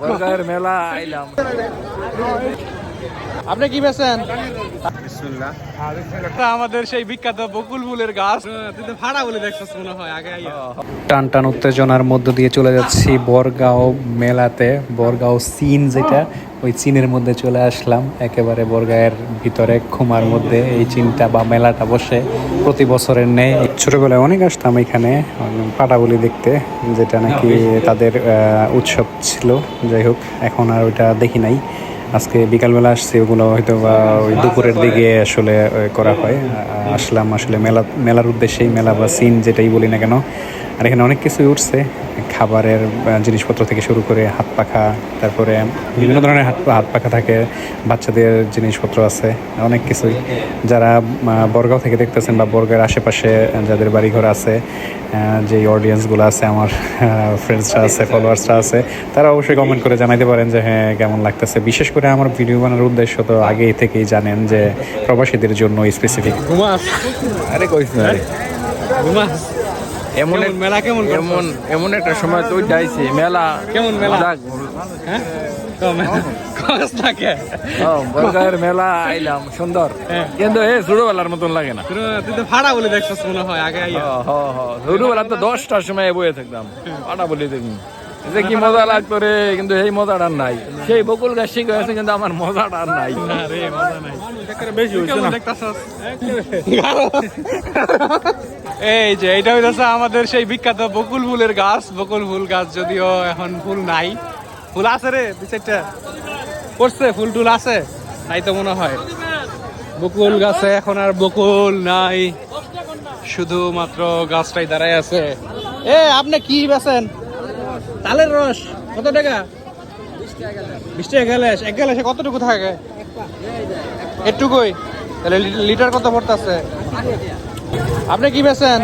বর্গার মেলা আইলাম। আপনি কি বেছেন আমাদের সেই বিখ্যাত বকুল ফুলের গাছ। তুই ভাড়া বলে দেখছিস মনে হয় আগে টান টান উত্তেজনার মধ্য দিয়ে চলে যাচ্ছি বরগাঁও মেলাতে বরগাঁও সিন যেটা ওই চিনের মধ্যে চলে আসলাম। একেবারে বরগাঁয়ের ভিতরে খুমার মধ্যে এই চিনটা বা মেলাটা বসে প্রতি বছরের নেই ছোটোবেলায় অনেক আসতাম এখানে পাটাগুলি দেখতে যেটা নাকি তাদের উৎসব ছিল। যাই হোক এখন আর ওইটা দেখি নাই। আজকে বিকালবেলা আসছে ওগুলো হয়তো বা ওই দুপুরের দিকে আসলে করা হয়। আসলাম আসলে মেলা মেলার উদ্দেশ্যেই মেলা বা সিন যেটাই বলি না কেন। আর এখানে অনেক কিছুই উঠছে। খাবারের জিনিসপত্র থেকে শুরু করে হাত পাখা তারপরে বিভিন্ন ধরনের হাত হাত পাখা থাকে বাচ্চাদের জিনিসপত্র আছে অনেক কিছুই। যারা বরগাঁও থেকে দেখতেছেন বা বরগাঁর আশেপাশে যাদের বাড়িঘর আছে যে অডিয়েন্সগুলো আছে আমার ফ্রেন্ডসরা আছে ফলোয়ার্সরা আছে তারা অবশ্যই কমেন্ট করে জানাইতে পারেন যে হ্যাঁ কেমন লাগতেছে। বিশেষ করে আমার ভিডিও বানানোর উদ্দেশ্য তো আগেই থেকেই জানেন যে প্রবাসীদের জন্য স্পেসিফিক আরে কইস না এমন মেলা কেমন এমন এমন একটা সময় তো যাইছে মেলা। কেমন মেলা? হ্যাঁ? মেলা আইলাম সুন্দর। হ্যাঁ। কিন্তু এ ছোটবেলার মতন লাগে না। তুই তো বলে দেখছিস মনে হয় আগে। ছোটবেলা তো দশটার সময় বয়ে থাকতাম। বলি দেখি যে কি মজা লাগতো রে কিন্তু এই মজাটা নাই। সেই বকুল গাছ শিখে গেছে কিন্তু আমার মজাটা আর নাই। না রে মজা নাই। বেশি হইছে না? এই যে এটা হইতাছে আমাদের সেই বিখ্যাত বকুল ফুলের গাছ। বকুল ফুল গাছ যদিও এখন ফুল নাই। ফুল আছে রে চারটা। করছে ফুল টুল আছে। নাই তো মনে হয়। বকুল গাছে এখন আর বকুল নাই। শুধুমাত্র গাছটাই দাঁড়ায় আছে। এ আপনি কি বেছেন তালের রস কত টাকা? বিশ টাকা গ্যালাস। এক গ্যালাসে কতটুকু থাকে? একটুকুই তাহলে লিটার কত পড়তেছে? আপনি কি বেছেন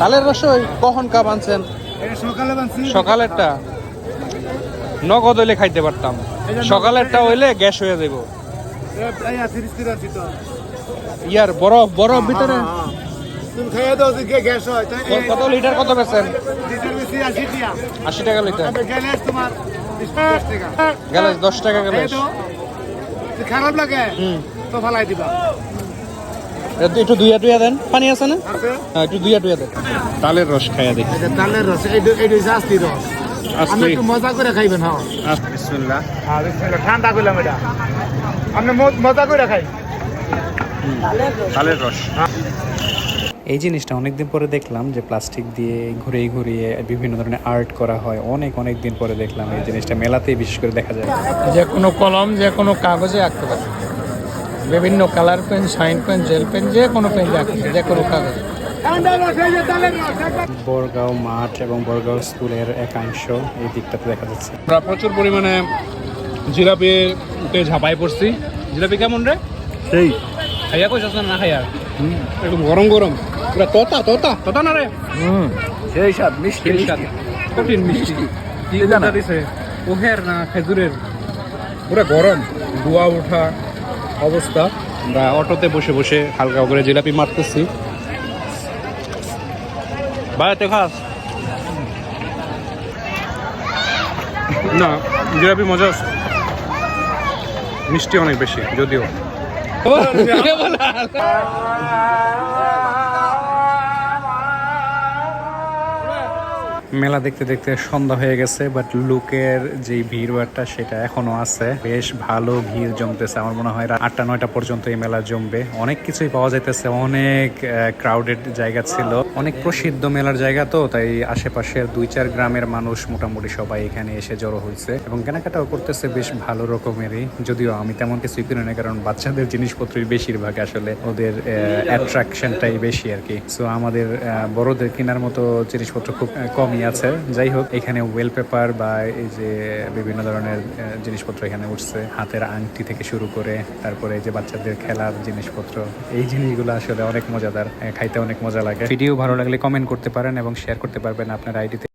তালের রসই কখন কাপ আনছেন? সকালেরটা? নগদ হইলে খাইতে পারতাম। সকালেরটা হইলে গ্যাস হয়ে যাব ইয়ার বরফ বরফ ভিতরে কত লিটার কত বেশি আশি টাকা লিটার। গ্যালাস দশ টাকা গ্যালাস। খারাপ লাগে তো ফালাই দিবা। একটু- দুইয়া টুইয়া দেন। পানি আছে না? হ্যাঁ একটু দুইয়া টুইয়া দেন। তালের রস খাইয়া দেখি। এটা তালের রস হচ্ছে আস্তি রস। আপনি একটু মজা করে খাইবেন হ্যাঁ। বিসমিল্লাহ। হ্যাঁ বিসমিল্লাহ। ঠান্ডা করলাম এটা। আপনি মজা করে খাই। তালের রস। এই জিনিসটা অনেকদিন পরে দেখলাম যে প্লাস্টিক দিয়ে ঘুরিয়ে ঘুরিয়ে বিভিন্ন ধরনের আর্ট করা হয়। অনেক অনেক দিন পরে দেখলাম এই জিনিসটা মেলাতেই বিশেষ করে দেখা যায়। যে কোনো কলম যে কোনো কাগজে আঁকতে পারে। বিভিন্ন colour pen shine pen gel pen যে কোনো পেন আঁকতে যে কোনো কাগজে। বরগাঁও মাঠ এবং বরগাঁও স্কুলের একাংশ এই দিকটাতে দেখা যাচ্ছে। আমরা প্রচুর পরিমাণে জিলাপিতে ঝাঁপাই পড়ছি। জিলাপি কেমন রে? সেই। খাইয়া কইছ না খাইয়া? একদম গরম গরম। পুরা তোতা তোতা তোতা না রে? হুম সেই স্বাদ মিষ্টি স্বাদ। কঠিন মিষ্টি। কি জানা? দিছে? ওহের না খেজুরের? পুরো গরম ধোয়া ওঠা অবস্থা। আমরা অটোতে বসে বসে হালকা করে জিলাপি মারতেছি। বাড়াতে খাস? না জিলাপি মজা আছে। মিষ্টি অনেক বেশি যদিও। মেলা দেখতে দেখতে সন্ধ্যা হয়ে গেছে বাট লুকের যে ভিড়টা সেটা এখনও আছে। বেশ ভালো ভিড় জমতেছে আমার মনে হয় আটটা নয়টা পর্যন্ত এই মেলা জমবে। অনেক কিছুই পাওয়া যাইতেছে অনেক ক্রাউডেড জায়গা ছিল। অনেক প্রসিদ্ধ মেলার জায়গা তো তাই আশেপাশের দুই চার গ্রামের মানুষ মোটামুটি সবাই এখানে এসে জড়ো হয়েছে এবং কেনাকাটাও করতেছে বেশ ভালো রকমেরই। যদিও আমি তেমন কিছুই কিনি না কারণ বাচ্চাদের জিনিসপত্রই বেশিরভাগ আসলে ওদের অ্যাট্রাকশনটাই বেশি আর কি। সো আমাদের বড়দের কেনার মতো জিনিসপত্র খুব আহ, কমই আছে। যাই হোক, এখানে ওয়েল পেপার বা এই যে বিভিন্ন ধরনের জিনিসপত্র এখানে উঠছে। হাতের আংটি থেকে শুরু করে, তারপরে এই যে বাচ্চাদের খেলার জিনিসপত্র, এই জিনিসগুলো আসলে অনেক মজাদার। খাইতে অনেক মজা লাগে। ভিডিও ভালো লাগলে কমেন্ট করতে পারেন এবং শেয়ার করতে পারবেন আপনার আইডিতে